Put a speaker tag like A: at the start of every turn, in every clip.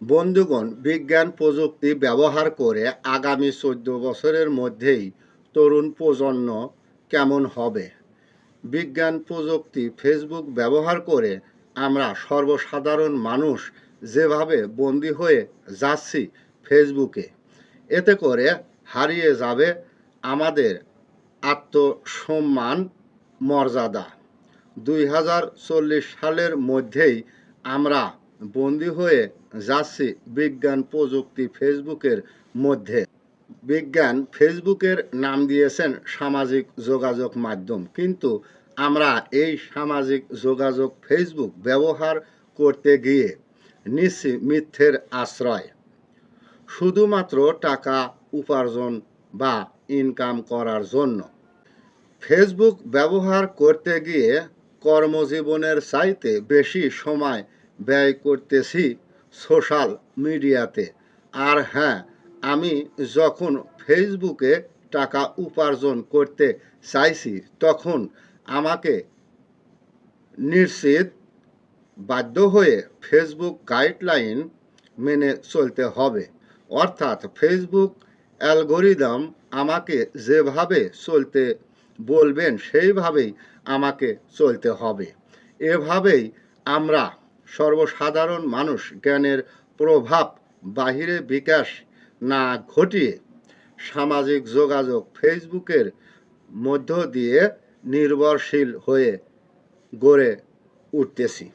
A: বন্ধুগণ, বিজ্ঞান প্রযুক্তি ব্যবহার করে আগামী চোদ্দ বছরের মধ্যেই তরুণ প্রজন্ম কেমন হবে? বিজ্ঞান প্রযুক্তি, ফেসবুক ব্যবহার করে আমরা সর্বসাধারণ মানুষ যেভাবে বন্দী হয়ে যাচ্ছি ফেসবুকে, এতে করে হারিয়ে যাবে আমাদের আত্মসম্মান মর্যাদা। দুই হাজার চল্লিশ সালের মধ্যেই আমরা বন্দী হয়ে যাচ্ছি বিজ্ঞান প্রযুক্তি ফেসবুকের মধ্যে। বিজ্ঞান ফেসবুকের নাম দিয়েছেন সামাজিক যোগাযোগ মাধ্যম। কিন্তু আমরা এই সামাজিক যোগাযোগ ফেসবুক ব্যবহার করতে গিয়ে নিচ্ছি মিথ্যের আশ্রয়। শুধুমাত্র টাকা উপার্জন বা ইনকাম করার জন্য। ফেসবুক ব্যবহার করতে গিয়ে কর্মজীবনের চাইতে বেশি সময় ব্যয় করতেছি সোশ্যাল মিডিয়াতে আর হ্যাঁ আমি যখন ফেসবুকে টাকা উপার্জন করতে চাইছি, তখন আমাকে নিশ্চিত বাধ্য হয়ে ফেসবুক গাইডলাইন মেনে চলতে হবে। অর্থাৎ ফেসবুক অ্যালগোরিদম আমাকে যেভাবে চলতে বলবেন, সেইভাবেই আমাকে চলতে হবে। এভাবেই আমরা সর্বসাধারণ মানুষ জ্ঞানের প্রভাব বাহিরে বিকাশ না ঘটিয়ে সামাজিক যোগাযোগ ফেসবুকের মধ্য দিয়ে নির্ভরশীল হয়ে গড়ে উঠতেছি।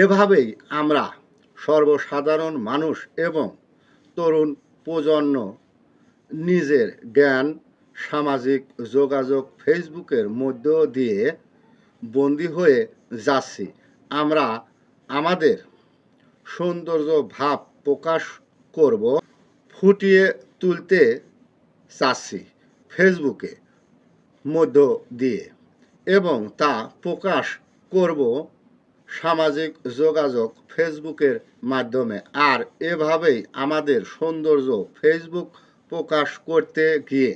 A: এভাবেই আমরা সর্বসাধারণ মানুষ এবং তরুণ প্রজন্ম নিজের জ্ঞান, সামাজিক যোগাযোগ ফেসবুকের মধ্য দিয়ে বন্দী হয়ে যাচ্ছি। আমরা আমাদের সৌন্দর্য ভাব প্রকাশ করব, ফুটিয়ে তুলতে চাচ্ছি ফেসবুকে মধ্য দিয়ে এবং তা প্রকাশ করব সামাজিক যোগাযোগ ফেসবুকের মাধ্যমে। আর এভাবেই আমাদের সৌন্দর্য ফেসবুক প্রকাশ করতে গিয়ে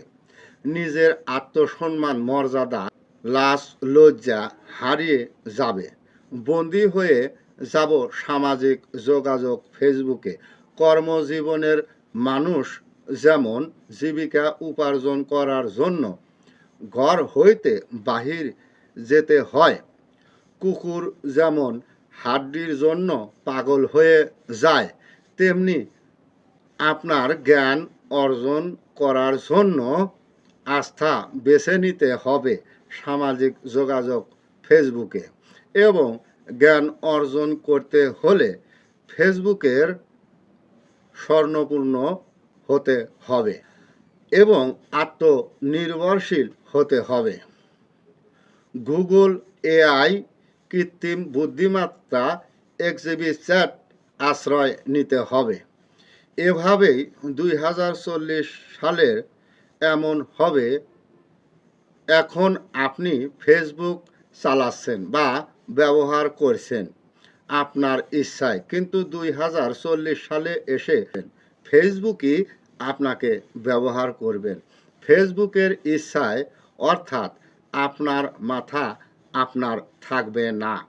A: নিজের আত্মসম্মান, মর্যাদা লাস লজ্জা হারিয়ে যাবে। বন্দী হয়ে যাব সামাজিক যোগাযোগ ফেসবুকে। কর্মজীবনের মানুষ যেমন জীবিকা উপার্জন করার জন্য ঘর হইতে বাহির যেতে হয়, কুকুর যেমন হাড্ডির জন্য পাগল হয়ে যায়, তেমনি আপনার জ্ঞান অর্জন করার জন্য আস্থা বেছে নিতে হবে সামাজিক যোগাযোগ ফেসবুকে। এবং জ্ঞান অর্জন করতে হলে ফেসবুকের স্বর্ণপূর্ণ হতে হবে এবং আত্মনির্ভরশীল হতে হবে। গুগল এআই কৃত্রিম বুদ্ধিমত্তা এক্সিবি চ্যাট আশ্রয় নিতে হবে। এভাবেই দুই হাজার চল্লিশ সালের এমন হবে। এখন আপনি ফেসবুক চালাচ্ছেন বা ব্যবহার করছেন। আপনার ইচ্ছায়। কিন্তু দুই হাজার চল্লিশ সালে এসে ফেসবুকই আপনাকে ব্যবহার করবেন। ফেসবুকের ইচ্ছায়, অর্থাৎ আপনার মাথা আপনার থাকবে না।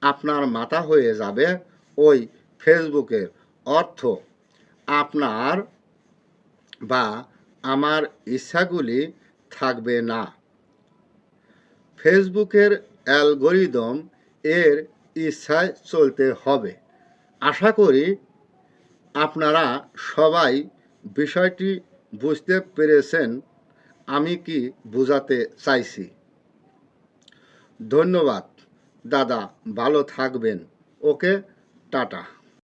A: আপনার মাথা হয়ে যাবে ওই ফেসবুকের অর্থ। আপনার বা আমার ইচ্ছাগুলি থাকবে না। ফেসবুকের অ্যালগোরিদম এর ইচ্ছায় চলতে হবে। আশা করি আপনারা সবাই বিষয়টি বুঝতে পেরেছেন, আমি কি বোঝাতে চাইছি। ধন্যবাদ, দাদা, ভালো থাকবেন। Okay, tata.